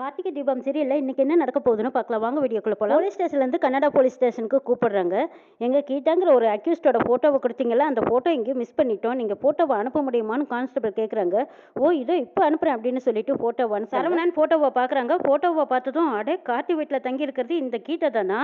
கார்த்திகை தீபம் சரியில்லை இன்னைக்கு என்ன நடக்க போகுதுன்னு பார்க்கலாம். வாங்க வீடியோக்குள்ள போகலாம் போலீஸ் ஸ்டேஷன்லேருந்து கன்னடா போலீஸ் ஸ்டேஷனுக்கு கூப்பிடுறாங்க. எங்கள் கீட்டாங்கிற ஒரு அக்யூஸ்டோட ஃபோட்டோவை கொடுத்தீங்கல்ல அந்த ஃபோட்டோ எங்கேயும் மிஸ் பண்ணிட்டோம். நீங்கள் ஃபோட்டோவை அனுப்ப முடியுமான்னு கான்ஸ்டபிள் கேட்குறாங்க ஓ இதோ இப்போ அனுப்புகிறேன் அப்படின்னு சொல்லிட்டு ஃபோட்டோவை சரவணன் ஃபோட்டோவை பார்க்குறாங்க. ஃபோட்டோவை பார்த்ததும் அடே கார்த்தி வீட்டில் தங்கி இருக்கிறது இந்த கீட்டை தானா?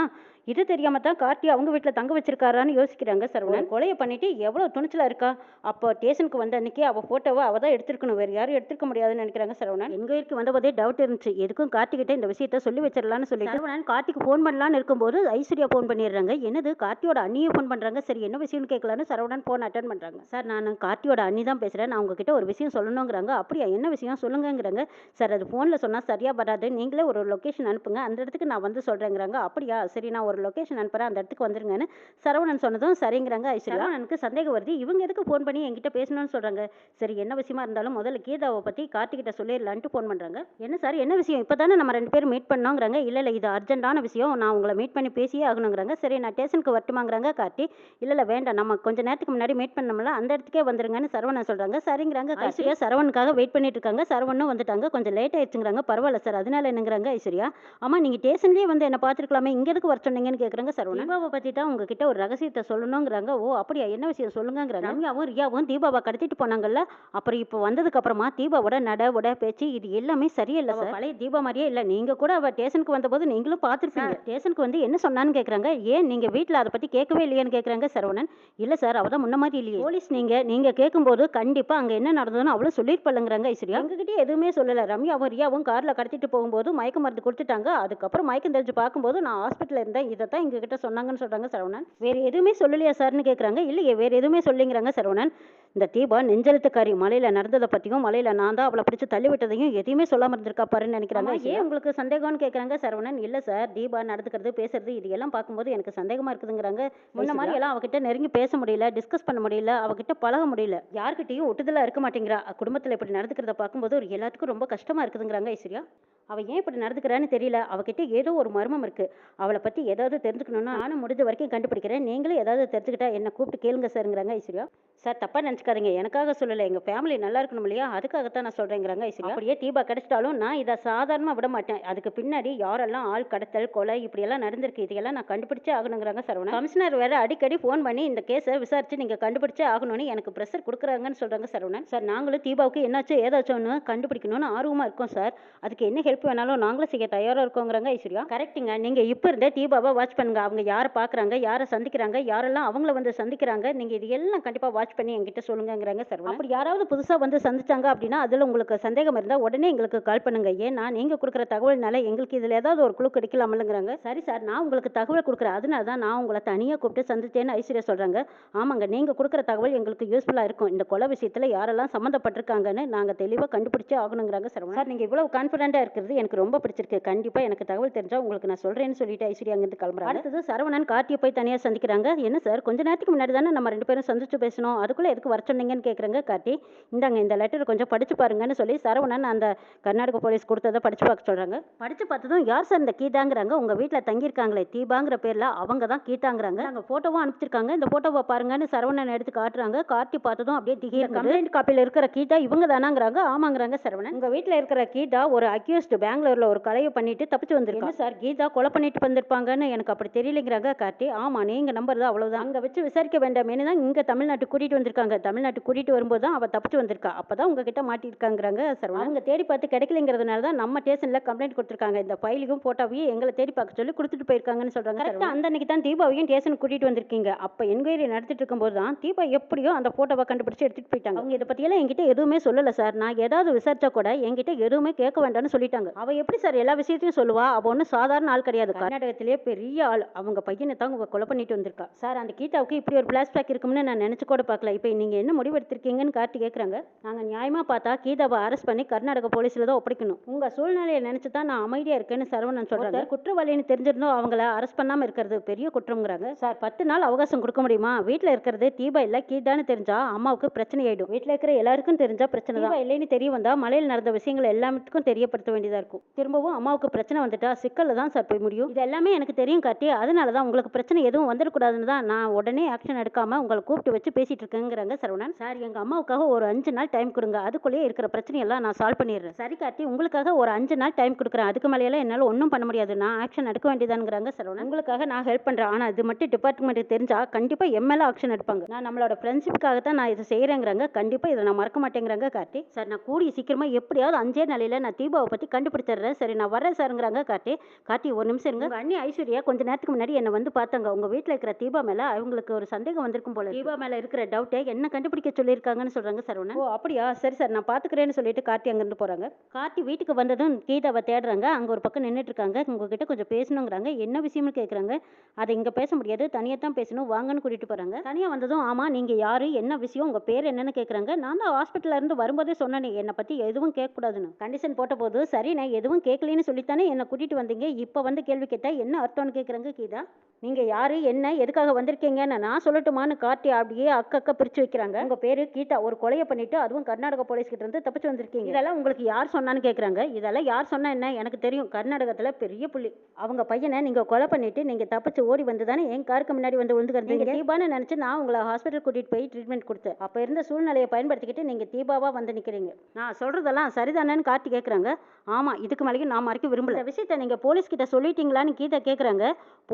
இது தெரியாம தான் கார்த்தி அவங்க வீட்டில் தங்க வச்சிருக்காரான்னு யோசிக்கிறாங்க சரவணன். கொலையை பண்ணிட்டு எவ்வளோ துணிச்சலாக இருக்கா? அப்போ ஸ்டேஷனுக்கு வந்த அன்னைக்கு அவள் ஃபோட்டோவை அவள் தான் எடுத்திருக்கணும். வேறு யாரும் எடுத்திருக்க முடியாதுன்னு நினைக்கிறாங்க சரவணன். எங்கள் வீட்டுக்கு வந்தபோதே டவுட் இருந்துச்சு. எதுக்கும் கார்த்திகிட்ட இந்த விஷயத்த சொல்லி வச்சிடலாம்னு சொல்லி சரவணன் கார்த்திக்கு ஃபோன் பண்ணலான்னு இருக்கும்போது ஐஸ்வர்யா ஃபோன் பண்ணிடுறாங்க. என்னது? கார்த்தியோட அண்ணியை ஃபோன் பண்ணுறாங்க சரி என்ன விஷயம்னு கேட்கலான்னு சரவணன் ஃபோன் அட்டன் பண்ணுறாங்க சார் நான் கார்த்தியோட அண்ணி தான் பேசுகிறேன் நான் உங்ககிட்ட ஒரு விஷயம் சொல்லணுங்கிறாங்க. அப்படியா? என்ன விஷயம்? சொல்லுங்கங்கிறாங்க. சார் அது ஃபோனில் சொன்னால் சரியாக வராது. நீங்களே ஒரு லொக்கேஷன் அனுப்புங்க. அந்த இடத்துக்கு நான் வந்து சொல்கிறேங்கிறாங்க அப்படியா? சரி நான் ஒரு லொக்கேஷன் அனுப்புகிறேன் அந்த இடத்துக்கு வந்துருங்கன்னு சரவணன் சொன்னதும் சரிங்கிறாங்க ஐஸ்வர்யா. எனக்கு சந்தேகம் வருது இவங்க எதுக்கு ஃபோன் பண்ணி என்கிட்ட பேசணும்னு சொல்கிறாங்க சரி என்ன விஷயமா இருந்தாலும் முதல்ல கீதாவை பற்றி கார்த்திகிட்ட சொல்லிடலான்ட்டு ஃபோன் பண்ணுறாங்க என்ன சார் என்ன விஷயம்? இப்போ தானே நம்ம ரெண்டு பேரும் மீட் பண்ணோங்கிறாங்க. இல்லை இல்லை இது அர்ஜென்ட்டான விஷயம். நான் உங்களை மீட் பண்ணி பேசியே ஆகணுங்கிறாங்க. சரி நான் ஸ்டேஷனுக்கு வரட்டுமாங்கிறாங்க கார்த்தி. இல்லை இல்லை வேண்டாம். நம்ம கொஞ்ச நேரத்துக்கு முன்னாடி மீட் பண்ணோம்ல அந்த இடத்துக்கே வந்துருங்கன்னு சரவணன் சொல்கிறாங்க சரிங்கிறாங்க ஐஸ்வர்யா சரவணுக்காக வெயிட் பண்ணிட்டு இருக்காங்க. சரவணும் வந்துட்டாங்க. கொஞ்சம் லேட் ஆயிடுச்சுங்கிறாங்க. பரவாயில்ல சார் அதனால என்னங்கிறாங்க ஐஸ்வர்யா? ஆமாம் நீங்கள் ஸ்டேஷன்லேயே வந்து என்ன பார்த்துருக்கலாமே. இங்கே எதுக்கு வர சொன்னீங்கன்னு கேட்குறாங்க சரவணன். தீபாவை பற்றி தான் உங்ககிட்ட ஒரு ரகசியத்தை சொல்லணுங்கிறாங்க. ஓ அப்படியா? என்ன விஷயம் சொல்லுங்கங்கிறாங்க. ரம்யாவும் ரியாவும் தீபாவை கடத்திட்டு போனாங்கல்ல. அப்புறம் இப்போ வந்ததுக்கு அப்புறமா தீபாவோட நட உட பேச்சு இது எல்லாமே சரியில்லை சார் பழைய தீபா மாதிரியே இல்லை. நீங்கள் கூட அவள் ஸ்டேஷனுக்கு வந்தபோது நீங்களும் பார்த்துருப்பீங்க. ஸ்டேஷனுக்கு வந்து என்ன சொன்னான்னு கேட்குறாங்க ஏன் நீங்கள் வீட்டில் அதை பற்றி கேட்கவே இல்லையான்னு கேட்குறாங்க சரவணன். இல்லை சார் அவள் தான் முன்ன மாதிரி இல்லையே. போலீஸ் நீங்கள் நீங்கள் கேட்கும்போது கண்டிப்பாக அங்கே என்ன நடந்ததுன்னு அவ்வளோ சொல்லியிருப்பலங்கிறாங்க ஐஸ்வர்யா. எங்ககிட்ட எதுவுமே சொல்லலை. ரம்யாவும் ரியாவும் காரில் கடத்திட்டு போகும்போது மயக்க மருந்து கொடுத்துட்டாங்க. அதுக்கப்புறம் மயக்கம் தெரிஞ்சு பார்க்கும்போது நான் ஹாஸ்பிட்டலில் இருந்தேன். இதை தான் எங்ககிட்ட சொன்னாங்கன்னு சொல்கிறாங்க சரவணன். வேறு எதுவுமே சொல்லலையா சார்னு கேட்குறாங்க இல்லையே வேறு எதுவுமே சொல்லிங்கிறாங்க சரவணன். இந்த தீபா நெஞ்செழுத்துக்காரி மலையில் நடந்ததை பற்றியும் மலையில் நான் தான் அவளை பிடிச்சி தள்ளி விட்டதையும் எதையுமே சொல்லாமல் இருந்திருக்கா பாருன்னு நினைக்கிறாங்க ஏன் உங்களுக்கு சந்தேகம்னு கேட்குறாங்க சரவணன் இல்லை சார். தீபா நடந்துக்கிறது பேசுறது இது எல்லாம் பார்க்கும்போது எனக்கு சந்தேகமாக இருக்குதுங்கிறாங்க. முன்ன மாதிரி எல்லாம் அவகிட்ட நெருங்கி பேச முடியல டிஸ்கஸ் பண்ண முடியல அவகிட்ட பழக முடியல. யார்கிட்டயும் ஒட்டுதலாக இருக்க மாட்டேங்கிறா. குடும்பத்தில் இப்படி நடந்துக்கிறத பார்க்கும்போது ஒரு எல்லாத்துக்கும் ரொம்ப கஷ்டமாக இருக்குதுங்கிறாங்க ஐஸ்வர்யா. அவள் ஏன் இப்படி நடந்துக்கிறான்னு தெரியல. அவகிட்ட ஏதோ ஒரு மர்மம் இருக்கு. அவளை பற்றி ஏதாவது தெரிஞ்சுக்கணும்னா நானும் முடிஞ்ச வரைக்கும் கண்டுபிடிக்கிறேன். நீங்களும் ஏதாவது தெரிஞ்சுக்கிட்டா என்ன கூப்பிட்டு கேளுங்க சார்ங்கிறாங்க ஐஸ்வர்யா. சார் தப்பா நினச்சிக்காதீங்க. எனக்காக சொல்லலை. எங்கள் ஃபேமிலி நல்லா இருக்கணும் இல்லையா? அதுக்காகத்தான் நான் சொல்கிறேங்கிறாங்க ஐஸ்வர்யா. அப்படியே தீபா கிடைச்சிட்டாலும் நான் இதை சாதாரணமாக விட மாட்டேன். அதுக்கு பின்னாடி யாரெல்லாம் ஆள் கடத்தல் கொலை இப்படியெல்லாம் நடந்திருக்கு இதையெல்லாம் நான் கண்டுபிடிச்சே ஆகணுங்கிறாங்க சரவணன். கமிஷனர் வேற அடிக்கடி ஃபோன் பண்ணி இந்த கேஸை விசாரிச்சு நீங்கள் கண்டுபிடிச்சே ஆகணும்னு எனக்கு ப்ரெஷர் கொடுக்குறாங்கன்னு சொல்கிறாங்க சரவணன். சார் நாங்களும் தீபாவுக்கு என்னாச்சும் ஏதாச்சும்னு கண்டுபிடிக்கணும்னு ஆர்வமாக இருக்கோம் சார். அதுக்கு என்ன ஹெல்ப் வேணாலும் நாங்களும் செய்ய தயாராக இருக்கோங்கிறாங்க ஐஸ்வர்யா. கரெக்ட்டுங்க நீங்கள் இப்போ இருந்தே தீபாவை வாட்ச் பண்ணுங்க. அவங்க யாரை பார்க்குறாங்க யாரை சந்திக்கிறாங்க யாரெல்லாம் அவங்கள வந்து சந்திக்கிறாங்க நீங்கள் இது எல்லாம் கண்டிப்பாக வாட்ச் பண்ணி என்கிட்ட சொல்லுங்கங்கிறாங்க சார் அப்படி யாராவது புதுசாக வந்து சந்திச்சாங்க அப்படின்னா அதில் உங்களுக்கு சந்தேகம் இருந்தால் உடனே எங்களுக்கு கால் பண்ணுங்க. ஏன்னா நீங்கள் கொடுக்குற தகவல்னால எங்களுக்கு இதில் ஏதாவது ஒரு குழு கிடைக்கலாமல்லங்கிறாங்க. சரி சார் நான் உங்களுக்கு தகவல் கொடுக்குறேன். அதனால தான் நான் உங்களை தனியாக கூப்பிட்டு சந்திச்சேன்னு ஐஸ்வர்யா சொல்கிறாங்க ஆமாங்க நீங்கள் கொடுக்குற தகவல் எங்களுக்கு யூஸ்ஃபுல்லாக இருக்கும். இந்த கொலை விஷயத்தில் யாரெல்லாம் சம்மந்தப்பட்டிருக்காங்கன்னு நாங்கள் தெளிவாக கண்டுபிடிச்சே ஆகணுங்கிறாங்க சார் சார் நீங்கள் இவ்வளோ கான்ஃபிடென்ட்டாக இருக்கிறது எனக்கு ரொம்ப பிடிச்சிருக்கு. கண்டிப்பாக எனக்கு தகவல் தெரிஞ்சால் உங்களுக்கு நான் சொல்கிறேன்னு சொல்லிட்டு ஐஸ்வர்யா அங்கேருந்து கிளம்புறாங்க. அடுத்தது சரவணன் கார்த்தியை போய் தனியாக சந்திக்கிறாங்க. என்ன சார் கொஞ்ச நேரத்துக்கு முன்னாடி தானே நம்ம ரெண்டு பேரும் சந்திச்சு பேசணும் அதுக்குள்ளே எதுக்கு வர சொன்னீங்கன்னு கேட்குறாங்க கார்த்தி. இந்தாங்க இந்த லெட்டர் கொஞ்சம் படிச்சு பாருங்கன்னு சொல்லி சரவணன் அந்த கர்நாடக போலீஸ் கொடுத்ததை படிச்சு பார்க்க சொல்கிறாங்க படிச்சு பார்த்ததும் யார் சார் இந்த கீதாங்கிறாங்க? உங்கள் வீட்டில் தங்கியிருக்காங்களே தீபாங்கிற பேரில் அவங்க தான் கீதாங்கிறாங்க. அங்கே ஃபோட்டோவும் அனுப்பிச்சிருக்காங்க. இந்த ஃபோட்டோவை பாருங்கன்னு சரவணன் எடுத்து காட்டுறாங்க. கார்த்தி பார்த்ததும் அப்படியே திகிர் கம்ப்ளைண்ட் காப்பியில் இருக்கிற கீதா இவங்க தானாங்கிறாங்க. ஆமாங்கிறாங்க சரவணன். உங்கள் வீட்டில் இருக்கிற கீதா ஒரு அக்யூஸ்ட் பெங்களூரில் ஒரு கலையை பண்ணிட்டு தப்பிச்சு வந்திருக்காங்க சார் கீதா கொலை பண்ணிட்டு வந்திருப்பாங்கன்னு எனக்கு அப்படி தெரியலைங்கிறாங்க கார்த்தி. ஆமா நீங்க நம்பர் தான் அவ்வளவுதான். அங்க வச்சு விசாரிக்க வேண்டாமேனு தான் இங்க தமிழ்நாட்டுக்கு கூட்டிட்டு வந்திருக்காங்க. தமிழ்நாட்டுக்கு கூட்டிட்டு வரும்போது தான் அவ தப்பிச்சு வந்திருக்கா. அப்பதான் உங்ககிட்ட மாட்டிருக்காங்கிறாங்க சார் அவங்க தேடி பார்த்து கிடைக்கலங்கிறதுனால தான் நம்ம ஸ்டேஷன்ல கம்ப்ளைண்ட் கொடுத்துருக்காங்க. இந்த ஃபைலையும் போட்டோவையும் எங்களை தேடி பார்க்க சொல்லி கொடுத்துட்டு போயிருக்காங்கன்னு சொல்றாங்க கரெக்டாக அந்த அன்னைக்கு தான் தீபாவையும் ஸ்டேஷனுக்கு கூட்டிட்டு வந்திருக்கீங்க. அப்ப என்கொயரி நடத்திட்டு இருக்கும்போது தான் தீபா எப்படியோ அந்த போட்டோவை கண்டுபிடிச்சு எடுத்துட்டு போயிட்டாங்க. அவங்க இதை பத்தியெல்லாம் என்கிட்ட எதுவுமே சொல்லல சார் நான் ஏதாவது விசாரிச்சா கூட என்கிட்ட எதுவுமே கேட்க வேண்டாம்னு சொல்லிட்டாங்க. அவ எப்படி சார் எல்லா விஷயத்தையும் சொல்லுவா? அவ ஒன்றும் சாதாரண ஆள் கிடையாது. கர்நாடகத்திலேயே பெரிய ஆள். அவங்க பையனை தான் அவங்க கொலை பண்ணிட்டு வந்திருக்கா. சார் அந்த கீதாவுக்கு இப்படி ஒரு ஃபிளாஷ்பேக் இருக்கும்னு நான் நினைச்சு கூட பார்க்கல. இப்போ நீங்க என்ன முடிவு எடுத்திருக்கீங்கன்னு காட்டி கேட்குறாங்க நாங்க நியாயமா பார்த்தா கீதாவை அரெஸ்ட் பண்ணி கர்நாடக போலீஸ்ல தான் ஒப்படைக்கணும். உங்க சூழ்நிலையை நினைச்சு தான் நான் அமைதியா இருக்கேன்னு சரவணன் சொல்றாங்க. குற்றவாளின்னு தெரிஞ்சிருந்தோம் அவங்கள அரெஸ்ட் பண்ணாம இருக்கிறது பெரிய குற்றம்ங்கிறாங்க. சார். பத்து நாள் அவகாசம் கொடுக்க முடியுமா? வீட்டில் இருக்கிறது தீபா இல்ல கீதான்னு தெரிஞ்சா அம்மாவுக்கு பிரச்சனை ஆயிடும். வீட்டில் இருக்கிற எல்லாருக்கும் தெரிஞ்சா பிரச்சனை தான். இல்லைன்னு தெரிய வந்தா மலையில் நடந்த விஷயங்கள் எல்லாத்துக்கும் தெரியப்படுத்த வேண்டியதா வேண்டியதாக இருக்கும். திரும்பவும் அம்மாவுக்கு பிரச்சனை வந்துட்டா சிக்கலில் தான் சார் போய் முடியும். இது எல்லாமே எனக்கு தெரியும் கார்த்தி. அதனால தான் உங்களுக்கு பிரச்சனை எதுவும் வந்துடக்கூடாதுன்னு தான் நான் உடனே ஆக்ஷன் எடுக்காமல் உங்களை கூப்பிட்டு வச்சு பேசிட்டு இருக்கேங்கிறாங்க சரவணன். சார் எங்கள் அம்மாவுக்காக ஒரு அஞ்சு நாள் டைம் கொடுங்க. அதுக்குள்ளேயே இருக்கிற பிரச்சனையெல்லாம் நான் சால்வ் பண்ணிடுறேன். சரி கார்த்தி. உங்களுக்காக ஒரு அஞ்சு நாள் டைம் கொடுக்குறேன். அதுக்கு மேலேயெல்லாம் என்னால் ஒன்றும் பண்ண முடியாது. நான் ஆக்ஷன் எடுக்க வேண்டியதானுங்கிறாங்க சரவணன். உங்களுக்காக நான் ஹெல்ப் பண்ணுறேன் ஆனால் இது மட்டும் டிபார்ட்மெண்ட்டுக்கு தெரிஞ்சால் கண்டிப்பாக எம்எல்ஏ ஆக்ஷன் எடுப்பாங்க. நான் நம்மளோட ஃப்ரெண்ட்ஷிப்புக்காக தான் நான் இதை செய்கிறேங்கிறாங்க கண்டிப்பாக இதை நான் மறக்க மாட்டேங்கிறாங்க கார்த்தி. சார் நான் கூடிய சீக்கிரமாக எப்படியாவது அஞ்சே நாளையில் நான் தீபாவை பற்றி கண்டுபிடிச்சிடுறேன். சரி நான் வரேன் சாருங்கிறாங்க கார்த்தி. கார்த்தி ஒரு நிமிஷம் இருங்க. அண்ணி ஐஸ்வர்யா கொஞ்ச நேரத்துக்கு முன்னாடி என்னை வந்து பார்த்தாங்க. உங்கள் வீட்டில் இருக்கிற தீபா மேலே அவங்களுக்கு ஒரு சந்தேகம் வந்திருக்கும் போல தீபா மேலே இருக்கிற டவுட்டை என்ன கண்டுபிடிக்க சொல்லியிருக்காங்கன்னு சொல்கிறாங்க சரவணன். ஓ அப்படியா? சரி சார் நான் பார்த்துக்கிறேன்னு சொல்லிட்டு கார்த்தி அங்கேருந்து போகிறாங்க கார்த்தி வீட்டுக்கு வந்ததும் கீதாவை தேடுறாங்க. அங்கே ஒரு பக்கம் நின்றுட்டுருக்காங்க இருக்காங்க உங்ககிட்ட கொஞ்சம் பேசணுங்கிறாங்க. என்ன விஷயம்னு கேட்குறாங்க அதை இங்கே பேச முடியாது. தனியாக தான் பேசணும். வாங்கன்னு கூட்டிகிட்டு போகிறாங்க தனியாக வந்ததும் ஆமாம் நீங்கள் யார்? என்ன விஷயம்? உங்கள் பேர் என்னன்னு கேட்குறாங்க நான் தான் ஹாஸ்பிட்டலேருந்து வரும்போதே சொன்னேன் என்னை பற்றி எதுவும் கேட்கக்கூடாதுன்னு. கண்டிஷன் போட்ட போது சரி நான் எதுவும் கேட்கலன்னு சொல்லித்தானே என்னை கூட்டிகிட்டு வந்தீங்க. இப்போ வந்து கேள்வி கேட்டால் என்ன அர்த்தம்னு கேட்குறாங்க கீதா? நீங்கள் யார்? என்ன? எதுக்காக வந்திருக்கீங்கன்னு நான் சொல்லட்டுமான்னு கார்த்தி அப்படியே அக்கக்க பிரித்து வைக்கிறாங்க. உங்கள் பேர் கீதா. ஒரு கொலையை பண்ணிவிட்டு அதுவும் கர்நாடக போலீஸ்கிட்ட இருந்து தப்பிச்சு வந்திருக்கீங்க. இதெல்லாம் உங்களுக்கு யார் சொன்னான்னு கேட்குறாங்க இதெல்லாம் யார் சொன்னா என்ன? எனக்கு தெரியும். கர்நாடகத்தில் பெரிய புள்ளி. அவங்க பையனை நீங்கள் கொலை பண்ணிட்டு நீங்கள் தப்பிச்சு ஓடி வந்து தானே என் காருக்கு முன்னாடி வந்து விழுந்து கிடந்தீங்க தீபான்னு நினச்சி நான் உங்களை ஹாஸ்பிட்டல் கூட்டிகிட்டு போய் ட்ரீட்மெண்ட் கொடுத்தேன். அப்போ இருந்த சூழ்நிலையை பயன்படுத்திக்கிட்டு நீங்கள் தீபாவாக வந்து நிற்கிறீங்க நான் சொல்கிறதெல்லாம் சரிதானேன்னு கார்த்தி கேட்குறாங்க ஆமாம் இதுக்கு மேலேயும் நான் மறைக்க விரும்பல. இந்த விஷயத்தை நீங்கள் போலீஸ் கிட்ட சொல்லிட்டீங்களான்னு கீதா கேட்குறாங்க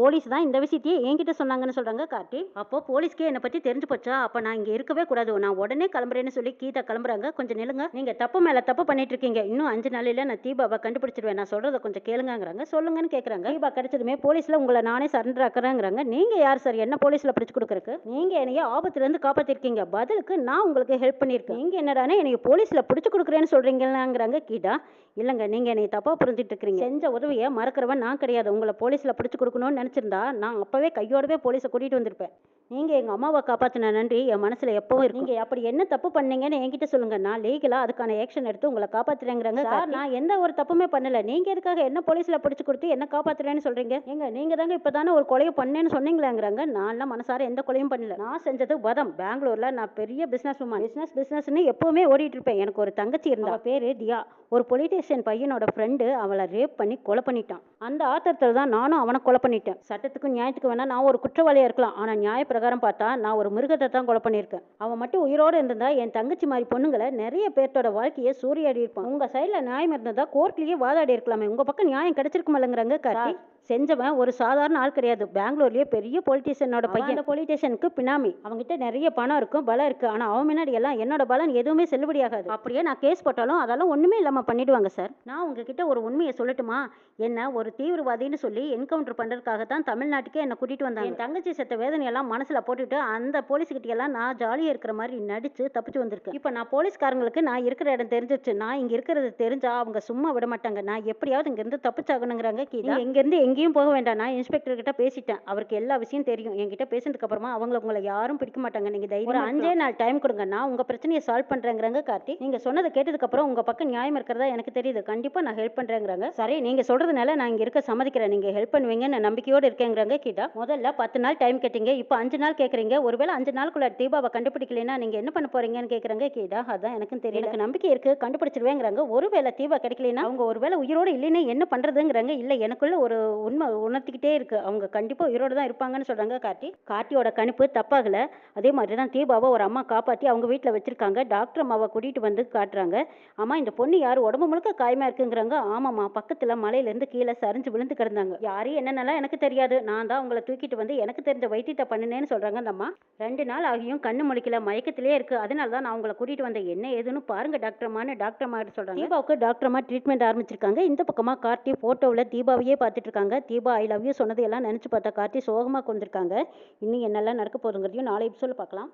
போலீஸ் தான் இந்த விஷயத்தையே என்கிட்ட சொன்னாங்கன்னு சொல்கிறாங்க கார்த்தி. அப்போ போலீஸ்க்கே என்னை பற்றி தெரிஞ்சு போச்சா? அப்போ நான் இங்கே இருக்கவே கூடாது. நான் உடனே கிளம்புறேன்னு சொல்லி கீதா கிளம்புறாங்க. கொஞ்சம் நில்லுங்க. நீங்கள் தப்பு மேலே தப்பு பண்ணிட்டு இருக்கீங்க. இன்னும் அஞ்சு நாளையில நான் தீபாவை கண்டுபிடிச்சிருவேன். நான் சொல்கிறத கொஞ்சம் கேளுங்கங்கிறாங்க. சொல்லுங்கன்னு கேட்குறாங்க தீபா கிடைச்சதுமே போலீஸில் உங்களை நானே சரண்டர் ஆக்குறேங்கிறாங்க. நீங்கள் யார் சார் என்ன போலீஸில் பிடிச்சி கொடுக்குறக்கு நீங்கள் என்னைய ஆபத்துலேருந்து காப்பாற்றிருக்கீங்க பதிலுக்கு நான் உங்களுக்கு ஹெல்ப் பண்ணியிருக்கேன். நீங்கள் என்னடானே என்னைய போலீஸில் பிடிச்சி கொடுக்குறேன்னு சொல்கிறீங்களாங்கிறாங்க கீதா. இல்லைங்க நீங்கள் என்னை தப்பாக புரிஞ்சுட்டு இருக்கிறீங்க செஞ்ச உதவியை மறக்கிறவன் நான் கிடையாது. உங்களை போலீஸில் பிடிச்சி கொடுக்கணும்னு நினச்சிருந்தா நான் அப்போவே கையோடவே போலீஸை கூட்டிகிட்டு வந்திருப்பேன். நீங்கள் எங்கள் அம்மாவை காப்பாற்றின நன்றி. என் மனசில் எப்பவும் இருக்கும். நீங்கள் அப்படி என்ன தப்பு பண்ணீங்கன்னு என்கிட்ட சொல்லுங்க. நான் லீகலாக அதுக்கான ஆக்ஷன் எடுத்து உங்களை காப்பாற்றுறேங்கிறாங்க சார் நான் எந்த ஒரு தப்புமே பண்ணல. நீங்கள் எதுக்காக என்ன போலீஸில் பிடிச்சி கொடுத்து என்ன காப்பாற்றுறேன்னு சொல்கிறீங்க எங்க நீங்கள் தாங்க இப்போ தானே ஒரு கொலையை பண்ணேன்னு சொன்னீங்களாங்கிறாங்க. எல்லாம் மனசார எந்த கொலையும் பண்ணல. நான் செஞ்சது வதம். பெங்களூரில் நான் பெரிய பிஸ்னஸ் உமன் பிஸ்னஸ் பிஸ்னஸ்னு எப்போவுமே ஓடிட்டு இருப்பேன். எனக்கு ஒரு தங்கச்சி இருந்தா. பேரு தியா. ஒரு பொலிட்டீஷியன் பையனோட ஃப்ரெண்டு அவளை ரேப் பண்ணி கொலை பண்ணிட்டான். அந்த ஆத்திரத்தில் தான் நானும் அவனை கொலை பண்ணிட்டேன். சட்டத்துக்கும் நியாயத்துக்கு வேணா நான் ஒரு குற்றவாளியாக இருக்கலாம். ஆனால் நியாய பிரகாரம் பார்த்தா நான் ஒரு மிருகத்தை தான் கொலை பண்ணியிருக்கேன். அவன் மட்டும் உயிரோடு இருந்திருந்தா என் தங்கச்சி மாதிரி பொண்ணுங்களை நிறைய பேர்த்தோட வாழ்க்கையை சூறையாடி இருப்பான். உங்கள் சைடில் நியாயம் இருந்தது கோர்ட்லேயே வாதாடி இருக்கலாமே. உங்க பக்கம் நியாயம் கிடைச்சிருக்குமில்லங்கிறாங்க கார்த்தி. செஞ்சவன் ஒரு சாதாரண ஆள் கிடையாது. பெங்களூர்லயே பெரிய பொலிட்டீஷியனோட பையன். அந்த பொலிட்டீஷியனுக்கு பினாமி. அவங்ககிட்ட நிறைய பணம் இருக்கும் பலம் இருக்கு. ஆனா அவன் முன்னாடி எல்லாம் என்னோட பலன் எதுவுமே செல்லுபடியாகாது அப்படியே நான் கேஸ் போட்டாலும் அதெல்லாம் ஒண்ணுமே இல்லாம பண்ணிடுவாங்க சார் நான் உங்ககிட்ட ஒரு உண்மையை சொல்லட்டுமா? என்ன ஒரு தீவிரவாதின்னு சொல்லி என்கவுண்டர் பண்றதுக்காக தான் தமிழ்நாட்டுக்கே என்ன கூட்டிட்டு வந்தாங்க. என் தங்கச்சி செத்த வேதனையெல்லாம் மனசுல போட்டுட்டு அந்த போலீஸ் கிட்ட எல்லாம் நான் ஜாலியா இருக்கிற மாதிரி நடிச்சு தப்பிச்சு வந்திருக்கேன். இப்போ நான் போலீஸ்காரங்களுக்கு நான் இருக்கிற இடம் தெரிஞ்சிருச்சு. நான் இங்க இருக்கிறது தெரிஞ்சா அவங்க சும்மா விட மாட்டாங்க. நான் எப்படியாவது இங்க இருந்து தப்பிச்சாகணுங்கிறாங்க இங்க இருந்து எங்கேயும் போக வேண்டாம். நான் இன்ஸ்பெக்டர் கிட்ட பேசிட்டேன். அவருக்கு எல்லா விஷயம் தெரியும். என்கிட்ட பேசினதுக்கு அப்புறமா அவங்கள உங்களை யாரும் பிடிக்க மாட்டாங்க. நீங்க தைரியம் ஒரு அஞ்சே நாள் டைம் கொடுங்க. நான் உங்க பிரச்சனையை சால்வ் பண்றேங்கிறாங்க கார்த்தி. நீங்க சொன்னதை கேட்டதுக்கு அப்புறம் உங்க பக்கம் நியாயம் இருக்கிறதா எனக்கு தெரியுது. கண்டிப்பா நான் ஹெல்ப் பண்றேங்கிறாங்க. சரி நீங்க சொல்றதுனால நான் இங்க இருக்க சம்மதிக்கிறேன். நீங்க ஹெல்ப் பண்ணுவீங்கன்னு நம்பிக்கையோடு இருக்கேங்கிறாங்க கீதா. முதல்ல பத்து நாள் டைம் கேட்டீங்க. இப்போ அஞ்சு நாள் கேக்குறீங்க. ஒருவேளை அஞ்சு நாளுக்குள்ள தீபாவை கண்டுபிடிக்கலைன்னா நீங்க என்ன பண்ண போறீங்கன்னு கேக்குறாங்க கீதா. அதான் எனக்கும் தெரியல எனக்கு நம்பிக்கை இருக்கு. கண்டுபிடிச்சிருவேங்கிறாங்க. ஒருவேளை தீபா கிடைக்கலைன்னா அவங்க ஒருவேளை உயிரோட இல்லைன்னா என்ன பண்றதுங்கிறாங்க. இல்ல எனக்குள்ள ஒரு உண்மை உணர்த்திக்கிட்டே இருக்கு. அவங்க கண்டிப்பாக உயிரோடு தான் இருப்பாங்கன்னு சொல்கிறாங்க கார்த்தி. கார்த்தியோட கணிப்பு தப்பாகல. அதே மாதிரி தான் தீபாவை ஒரு அம்மா காப்பாற்றி அவங்க வீட்டில் வச்சுருக்காங்க. டாக்டர் அம்மாவை கூட்டிகிட்டு வந்து காட்டுறாங்க. அம்மா இந்த பொண்ணு யார்? உடம்பு முழுக்க காயமாக இருக்குங்கிறாங்க. ஆமாம்மா பக்கத்தில் மலையிலேருந்து கீழே சரிஞ்சு விழுந்து கிடந்தாங்க. யாரையும் என்னென்னலாம் எனக்கு தெரியாது. நான் தான் அவங்கள தூக்கிட்டு வந்து எனக்கு தெரிஞ்ச வைத்தியத்தை பண்ணினேன்னு சொல்கிறாங்க அந்த அம்மா. ரெண்டு நாள் ஆகியும் கண்ணு முழிக்கல மயக்கத்திலே இருக்குது அதனால தான் நான் அவங்கள கூட்டிகிட்டு வந்த என்ன ஏதுன்னு பாருங்க டாக்டர் அம்மான்னு டாக்டர் அம்மா கிட்ட தீபாவுக்கு டாக்டர் அம்மா ட்ரீட்மெண்ட் ஆரம்பிச்சிருக்காங்க. இந்த பக்கமாக கார்த்தி ஃபோட்டோவில் தீபாவையே பார்த்துட்டு இருக்காங்க. தீபா ஐ லவ் யூ சொன்னதையெல்லாம் நினைச்சு பார்த்தா கார்த்தி சோகமா கொண்டிருக்காங்க இன்னும் என்னெல்லாம் நடக்க போகுதுங்கிறதையும் நாளை எபிசோடில் பார்க்கலாம்.